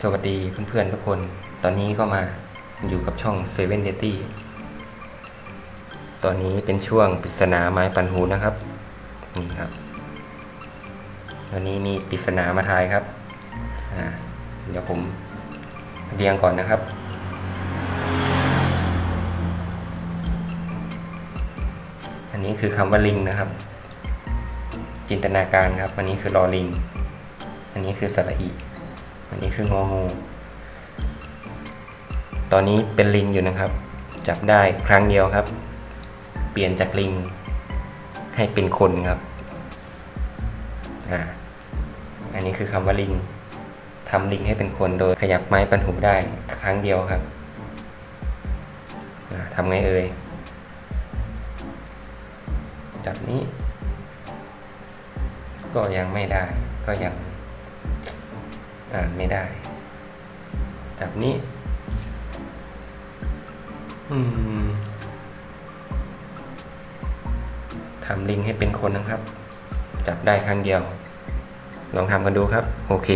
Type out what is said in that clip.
สวัสดีเพื่อนๆทุกคน ตอนนี้ก็มาอยู่กับช่อง7 e เ e ่ d ตี้ตอนนี้เป็นช่วงปริศนาไม้ปันหูนะครับ นี่ครับ วันนี้มีปริศนามาทายครับเดี๋ยวผมเรียงก่อนนะครับ อันนี้คือคำว่าลิงนะครับ จินตนาการครับ อันนี้คือรอลิง อันนี้คือสระอี อันนี้คืององู ตอนนี้เป็นลิงอยู่นะครับ จับได้ครั้งเดียวครับ เปลี่ยนจากลิงให้เป็นคนครับ อ่า อันนี้คือคำว่าลิงทำลิงให้เป็นคนโดยขยับไม้ปันหูได้ครั้งเดียวครับทำไงเอ่ย จับนี้ ก็ยังไม่ได้ ก็ยัง อ่านไม่ได้จับนี้ อืมทำลิงให้เป็นคนนะครับ จับได้ครั้งเดียว ลองทำกันดูครับ โอเค